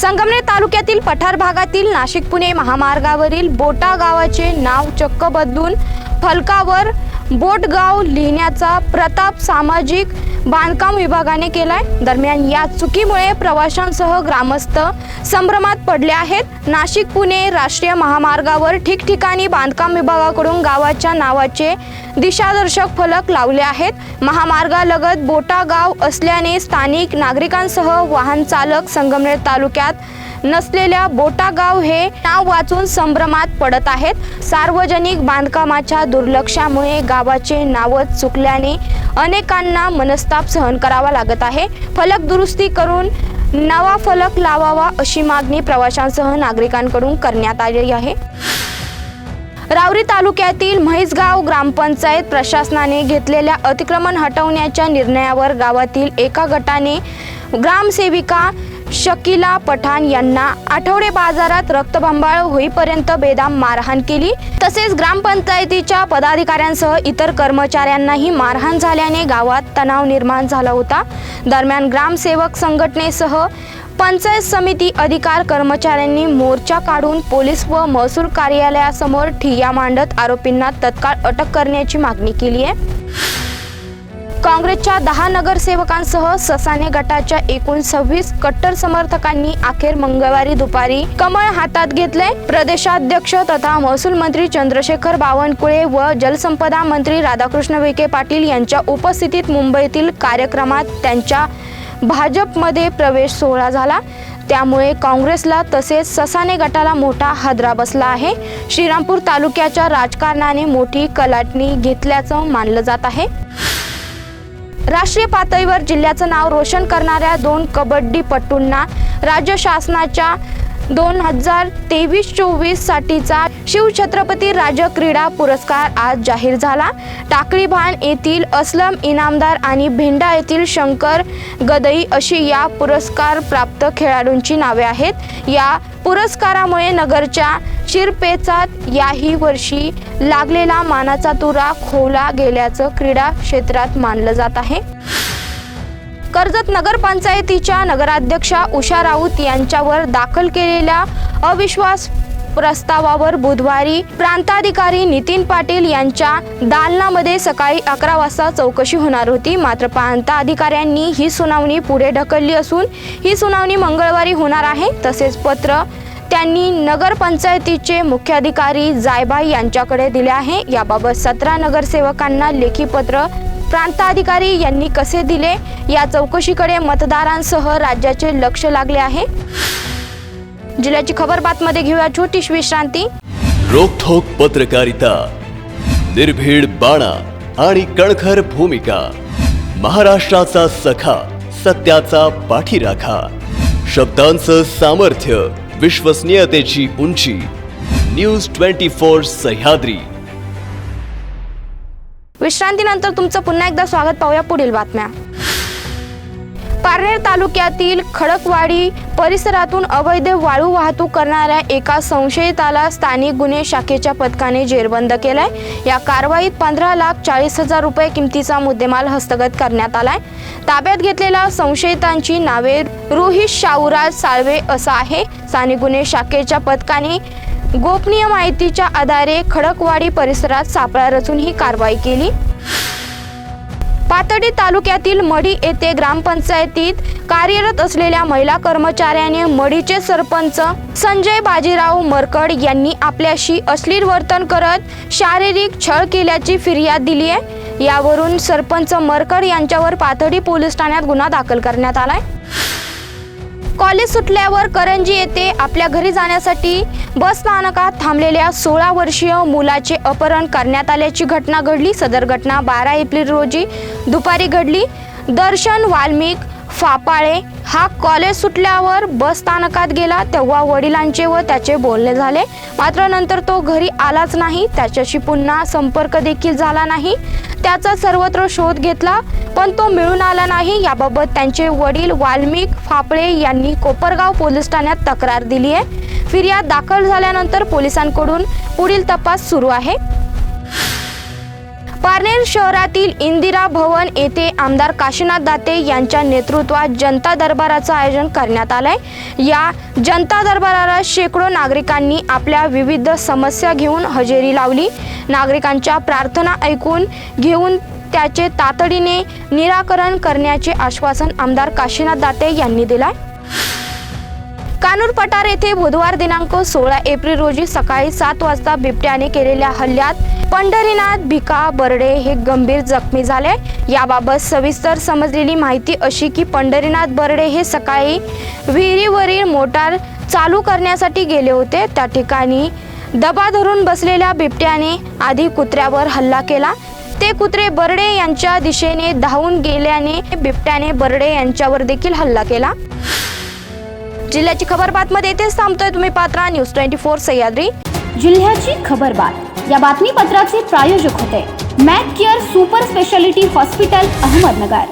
संगमनेर तालुक्यातील पठार भागातील नाशिक पुणे महामार्गावरील बोटा गावाचे नाव चक्क बदलून फलकावर बोटगाव लिहिण्याचा प्रताप सामाजिक बांधकाम विभागाने केलाय. दरम्यान या चुकीमुळे प्रवाशांसह ग्रामस्थ संभ्रमात पडले आहेत. नाशिक पुणे राष्ट्रीय महामार्गावर ठिकठिकाणी बांधकाम विभागाकडून गावाच्या नावाचे दिशादर्शक फलक लावले आहेत. महामार्गालगत बोटा गाव असल्याने स्थानिक नागरिकांसह वाहन चालक संगमनेर तालुक्यात नसलेल्या बोटागाव हे नाव वाचून संभ्रमात पडत आहेत. सार्वजनिक बांधकामाच्या दुर्लक्षामुळे गावाचे नावच चुकल्याने अनेकांना मनस्ताप सहन करावा लागत आहे. फलक दुरुस्ती करून नवा फलक लावावा अशी मागणी प्रवाशांसह नागरिकांकडून करण्यात आली आहे. रावरी तालुक्यातील म्हैसगाव ग्रामपंचायत प्रशासनाने घेतलेल्या अतिक्रमण हटवण्याच्या निर्णयावर गावातील एका गटाने ग्रामसेविका शकीला पठाण यांना आठवडे बाजारात रक्तबंबाळ होईपर्यंत बेदाम मारहाण केली. तसेच ग्रामपंचायतीच्या पदाधिकाऱ्यांसह इतर कर्मचाऱ्यांनाही मारहाण झाल्याने गावात तणाव निर्माण झाला होता. दरम्यान ग्रामसेवक संघटनेसह पंचायत समिती अधिकार कर्मचाऱ्यांनी मोर्चा काढून पोलीस व महसूल कार्यालयासमोर ठिय्या मांडत आरोपींना तत्काळ अटक करण्याची मागणी केली आहे. काँग्रेसच्या दहा नगरसेवकांसह ससाने गटाच्या एकूण सव्वीस कट्टर समर्थकांनी अखेर मंगळवारी दुपारी कमळ हातात घेतले. प्रदेशाध्यक्ष तथा महसूल मंत्री चंद्रशेखर बावनकुळे व जलसंपदा मंत्री राधाकृष्ण विखे पाटील यांच्या उपस्थितीत मुंबईतील कार्यक्रमात त्यांच्या भाजपमध्ये प्रवेश सोहळा झाला. त्यामुळे काँग्रेसला तसेच ससाने गटाला मोठा हादरा बसला आहे. श्रीरामपूर तालुक्याच्या राजकारणाने मोठी कलाटणी घेतल्याचं मानलं जात आहे. राष्ट्रीय पातळीवर जिल्ह्याचं नाव रोशन करणाऱ्या दोन कबड्डीपटूंना राज्य शासनाच्या दोन हजार तेवीस चोवीस साठीचा शिवछत्रपती राज्य क्रीडा पुरस्कार आज जाहीर झाला. टाकळीभान येथील असलम इनामदार आणि भेंडा येथील शंकर गदई अशी या पुरस्कार प्राप्त खेळाडूंची नावे आहेत. या पुरस्कारामुळे नगरच्या शिरपेचात याही वर्षी लागलेला मानाचा तुरा खोवला गेल्याचं क्रीडा क्षेत्रात मानलं जात आहे. कर्जत नगरपंचायतीच्या नगराध्यक्षा उषा राऊत यांच्यावर दाखल केलेल्या अविश्वास प्रस्तावावर बुधवारी प्रांताधिकारी नितीन पाटील यांच्या दालनामध्ये सकाळी अकरा वाजता चौकशी होणार होती. मात्र प्रांताधिकाऱ्यांनी ही सुनावणी पुढे ढकलली असून ही सुनावणी मंगळवारी होणार आहे. तसेच पत्र त्यांनी नगरपंचायतीचे मुख्याधिकारी जायबाई यांच्याकडे दिले आहे. याबाबत सतरा नगरसेवकांना लेखी पत्र प्रांताधिकारी यांनी कसे दिले? या चौकशीकडे मतदारांसह राज्याचे लक्ष लागले आहे. जिल्ह्याची खबर बातमध्ये घेऊया. छोटीशी विश्रांती. रोखोक पत्रकारिता निर्भीड बाणा आणि कणखर भूमिका महाराष्ट्राचा सखा सत्याचा पाठीराखा शब्दांचं सामर्थ्य विश्वसनीयतेची उंची न्यूज ट्वेंटी फोर सह्याद्री. विश्रांतीनंतर तुमचं पुन्हा एकदा स्वागत पाहूया पुढील बातम्या. पारनेर तालुक्यातील खडकवाडी परिसरातून अवैध वाळू वाहतूक करणाऱ्या एका संशयिताला स्थानिक गुन्हे शाखेच्या पथकाने जेरबंद केलाय. या कारवाईत पंधरा लाख चाळीस हजार रुपये किमतीचा मुद्देमाल हस्तगत करण्यात आलाय. ताब्यात घेतलेल्या संशयितांची नावे रोहित शाहूराज साळवे असं आहे. स्थानिक गुन्हे शाखेच्या पथकाने गोपनीय माहितीच्या आधारे खडकवाडी परिसरात सापळा रचून ही कारवाई केली. पातडी तालुक्यातील मढी येथे ग्रामपंचायतीत कार्यरत असलेल्या महिला कर्मचाऱ्याने मढीचे सरपंच संजय बाजीराव मरकड यांनी आपल्याशी अश्लील वर्तन करत शारीरिक छळ केल्याची फिर्याद दिली आहे. यावरून सरपंच मरकड यांच्यावर पातडी पोलीस ठाण्यात गुन्हा दाखल करण्यात आलाय. कॉलेज सुटल्यावर करंजी येथे आपल्या घरी जाण्यासाठी बस स्थानकात थांबलेल्या सोळा वर्षीय मुलाचे अपहरण करण्यात आल्याची घटना घडली. सदर घटना बारा एप्रिल रोजी दुपारी घडली. दर्शन वाल्मिक फापाळे हा कॉलेज सुटल्यावर बस स्थानकात गेला. तेव्हा वडिलांचे व त्याचे बोलणे झाले. मात्र नंतर तो घरी आलाच नाही. त्याच्याशी पुन्हा संपर्क देखील झाला नाही. त्याचा सर्वत्र शोध घेतला. पण तो मिळून आला नाही. याबाबत त्यांचे वडील वाल्मिक फापळे यांनी कोपरगाव पोलीस ठाण्यात तक्रार दिली आहे. फिर्याद दाखल झाल्यानंतर पोलिसांकडून पुढील तपास सुरू आहे. पारनेर शहरातील इंदिरा भवन येथे आमदार काशीनाथ दाते यांच्या नेतृत्वात जनता दरबाराचं आयोजन करण्यात आलंय. या जनता दरबाराला शेकडो नागरिकांनी आपल्या विविध समस्या घेऊन हजेरी लावली. नागरिकांच्या प्रार्थना ऐकून घेऊन त्याचे तातडीने निराकरण करण्याचे आश्वासन आमदार काशीनाथ दाते यांनी दिलाय. कानूर पठार येथे बुधवार दिनांक सोळा एप्रिल रोजी सकाळी सात वाजता बिबट्याने केलेल्या हल्ल्यात पंढरीनाथ भिका बर्डे हे गंभीर जखमी झाले. याबाबत सविस्तर समजलेली माहिती अशी की पंढरीनाथ बर्डे हे सकाळी विहिरीवरील मोटार चालू करण्यासाठी गेले होते. त्या ठिकाणी दबा धरून बसलेल्या बिबट्याने आधी कुत्र्यावर हल्ला केला. ते कुत्रे बर्डे यांच्या दिशेने धावून गेल्याने बिबट्याने बर्डे यांच्यावर देखील हल्ला केला. जिल्ह्याची खबर बातमध्ये येथेच थांबतोय तुम्ही Patra. News twenty four Sahyadri. जिल्ह्याची खबरबात या बातमीपत्राचे प्रायोजक होते Mac care super speciality hospital Ahmednagar.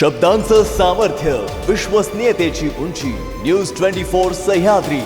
शब्दांचं सामर्थ्य विश्वसनीयतेची उंची. News twenty four Sahyadri.